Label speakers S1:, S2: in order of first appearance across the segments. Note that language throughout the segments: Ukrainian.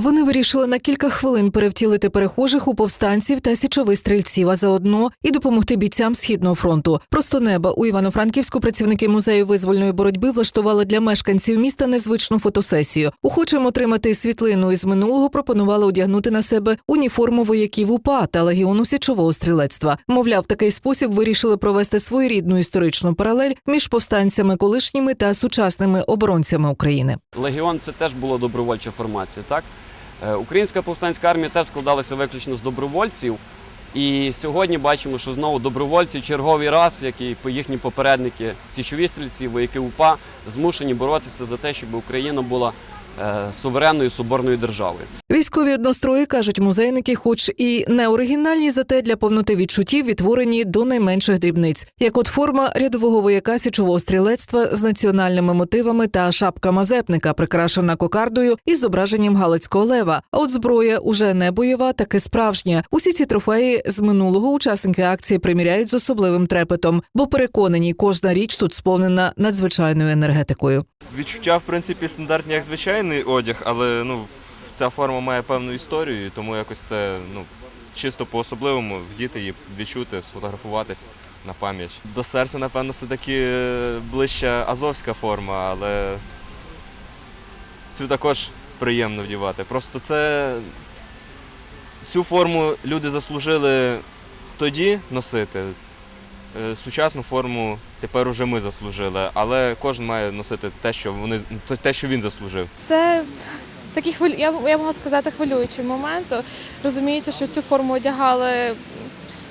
S1: Вони вирішили на кілька хвилин перевтілити перехожих у повстанців та січових стрільців, а заодно і допомогти бійцям східного фронту. Просто неба у Івано-Франківську працівники музею визвольної боротьби влаштували для мешканців міста незвичну фотосесію. Охочим отримати світлину із минулого пропонували одягнути на себе уніформу вояків УПА та легіону січового стрілецтва. Мовляв, такий спосіб вирішили провести своєрідну історичну паралель між повстанцями колишніми та сучасними оборонцями України.
S2: Легіон це теж була добровольча формація. Так? Е, Українська повстанська армія теж складалася виключно з добровольців. І сьогодні бачимо, що знову добровольці черговий раз, як і їхні попередники, січові стрільці, вояки УПА, змушені боротися за те, щоб Україна була е, суверенною соборною державою.
S1: Військові однострої кажуть, музейники, хоч і не оригінальні, зате для повноти відчуттів відтворені до найменших дрібниць, як от форма рядового вояка січового стрілецтва з національними мотивами та шапка мазепника, прикрашена кокардою із зображенням галицького лева. А от зброя уже не бойова, таки справжня. Усі ці трофеї з минулого учасники акції приміряють з особливим трепетом, бо переконані, кожна річ тут сповнена надзвичайною енергетикою.
S3: Відчуття, в принципі, стандартні як звичайний одяг, але ну, ця форма має певну історію, і тому якось це ну, чисто по-особливому вдіти її, відчути, сфотографуватись на пам'ять. До серця, напевно, все-таки е, ближче азовська форма, але цю також приємно вдівати. Просто це цю форму люди заслужили тоді носити. Е, Сучасну форму тепер уже ми заслужили, але кожен має носити те, що вони те, що він заслужив.
S4: Це хвилю... я, я сказати хвилюючий момент, розуміючи, що цю форму одягали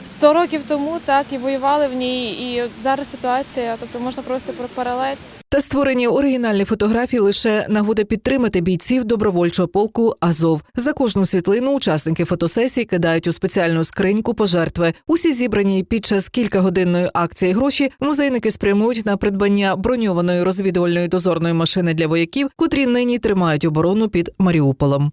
S4: 100 років тому, так і воювали в ній. І от зараз ситуація, тобто можна провести про паралель.
S1: Та створені оригінальні фотографії лише нагода підтримати бійців добровольчого полку Азов. За кожну світлину учасники фотосесії кидають у спеціальну скриньку пожертви. Усі зібрані під час кількагодинної акції гроші музейники спрямують на придбання броньованої розвідувальної дозорної машини для вояків, котрі нині тримають оборону під Маріуполем.